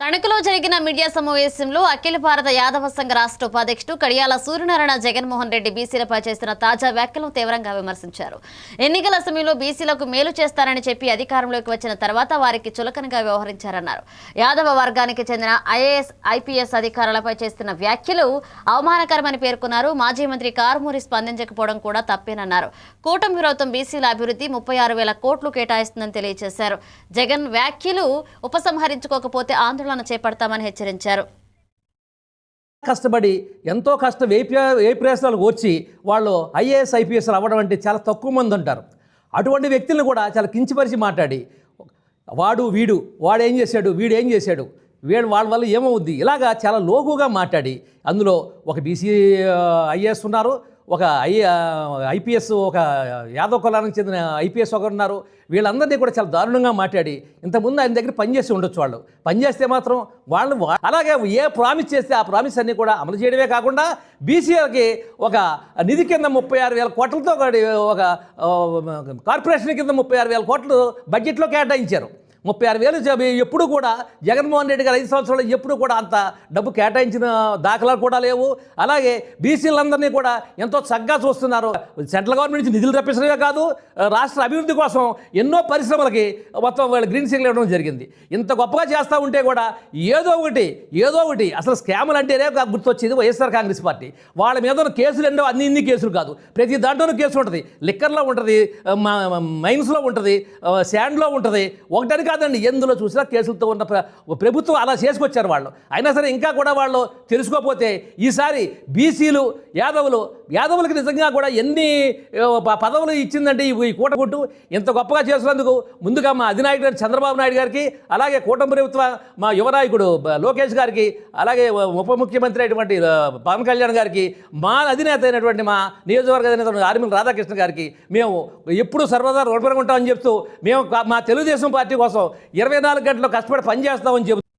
తణుకులో జరిగిన మీడియా సమావేశంలో అఖిల భారత యాదవ సంఘ రాష్ట్ర ఉపాధ్యక్షుడు కడియాల సూర్యనారాయణ జగన్మోహన్ రెడ్డి బీసీలపై చేసిన తాజా వ్యాఖ్యలను తీవ్రంగా విమర్శించారు. ఎన్నికల సమయంలో బీసీలకు మేలు చేస్తారని చెప్పి అధికారంలోకి వచ్చిన తర్వాత వారికి చులకనగా వ్యవహరించారన్నారు. యాదవ వర్గానికి చెందిన ఐఏఎస్ ఐపీఎస్ అధికారులపై చేస్తున్న వ్యాఖ్యలు అవమానకరమని పేర్కొన్నారు. మాజీ మంత్రి కారుమూరి స్పందించకపోవడం కూడా తప్పేనన్నారు. కూటమి ప్రభుత్వం బీసీల అభివృద్ధి ముప్పై ఆరు వేల కోట్లు కేటాయిస్తుందని తెలియజేశారు జగన్ వ్యాఖ్యలు ఉపసంహరించుకోకపోతే ఆందోళన చేపడతామని హెచ్చరించారు. కష్టపడి ఎంతో కష్టం ఏ ఏ వచ్చి వాళ్ళు ఐఏఎస్ ఐపీఎస్ అవ్వడం అంటే చాలా తక్కువ మంది ఉంటారు. అటువంటి వ్యక్తులను కూడా చాలా కించిపరిచి మాట్లాడి వాడు వీడు వాడు ఏం చేశాడు వీడు ఏం చేశాడు వీళ్ళు వాళ్ళ వల్ల ఏమవుద్ది? ఇలాగా చాలా లోగుగా మాట్లాడి అందులో ఒక బీసీ ఐఏఎస్ ఉన్నారు ఒక ఐ ఐపీఎస్ ఒక యాదవ్ కులానికి చెందిన ఐపీఎస్ ఒకరు ఉన్నారు. వీళ్ళందరినీ కూడా చాలా దారుణంగా మాట్లాడి ఇంతకుముందు ఆయన దగ్గర పనిచేసి ఉండొచ్చు వాళ్ళు. పనిచేస్తే మాత్రం వాళ్ళు అలాగే ఏ ప్రామిస్ చేస్తే ఆ ప్రామిస్ అన్నీ కూడా అమలు చేయడమే కాకుండా బీసీఆర్కి ఒక నిధి కింద ముప్పై ఆరు వేల కోట్లతో ఒక కార్పొరేషన్ కింద ముప్పై ఆరు వేల కోట్లు బడ్జెట్లో కేటాయించారు. ముప్పై ఆరు వేలు ఎప్పుడు కూడా జగన్మోహన్ రెడ్డి గారు ఐదు సంవత్సరాలు ఎప్పుడు కూడా అంత డబ్బు కేటాయించిన దాఖలాలు కూడా లేవు. అలాగే బీసీలందరినీ కూడా ఎంతో చక్కగా చూస్తున్నారు. సెంట్రల్ గవర్నమెంట్ నుంచి నిధులు రప్పించడమే కాదు రాష్ట్ర అభివృద్ధి కోసం ఎన్నో పరిశ్రమలకి మొత్తం వాళ్ళు గ్రీన్ సిగ్నల్ ఇవ్వడం జరిగింది. ఇంత గొప్పగా చేస్తూ ఉంటే కూడా ఏదో ఒకటి ఏదో ఒకటి అసలు స్కాములు అంటేనే గుర్తొచ్చేది వైఎస్ఆర్ కాంగ్రెస్ పార్టీ. వాళ్ళ మీద ఉన్న కేసులు ఎన్నో అన్ని ఇన్ని కేసులు కాదు. ప్రతి దాంట్లోనూ కేసు ఉంటుంది. లిక్కర్లో ఉంటుంది మైన్స్లో ఉంటుంది శాండ్లో ఉంటుంది. ఒకటానికి కాదండి ఎందులో చూసినా కేసులతో ఉన్న ప్ర- ప్రభుత్వం అలా చేసుకొచ్చారు వాళ్ళు. అయినా సరే ఇంకా కూడా వాళ్ళు తెలుసుకోకపోతే ఈసారి బీసీలు యాదవులు యాదవులకు నిజంగా కూడా ఎన్ని పదవులు ఇచ్చిందంటే ఈ కూటగుట్టు ఇంత గొప్పగా చేసినందుకు ముందుగా మా అధినాయకుడు చంద్రబాబు నాయుడు గారికి అలాగే కూటమి ప్రభుత్వ మా యువనాయకుడు లోకేష్ గారికి అలాగే ఉప ముఖ్యమంత్రి అయినటువంటి పవన్ కళ్యాణ్ గారికి మా అధినేత అయినటువంటి మా నియోజకవర్గ అధినేత ఆర్మీ రాధాకృష్ణ గారికి మేము ఎప్పుడు సర్వదా రుణపడి ఉంటామని చెప్తూ మేము మా తెలుగుదేశం పార్టీ కోసం కోసం ఇరవై నాలుగు గంటలు కష్టపడి పనిచేస్తామని చెబుతూ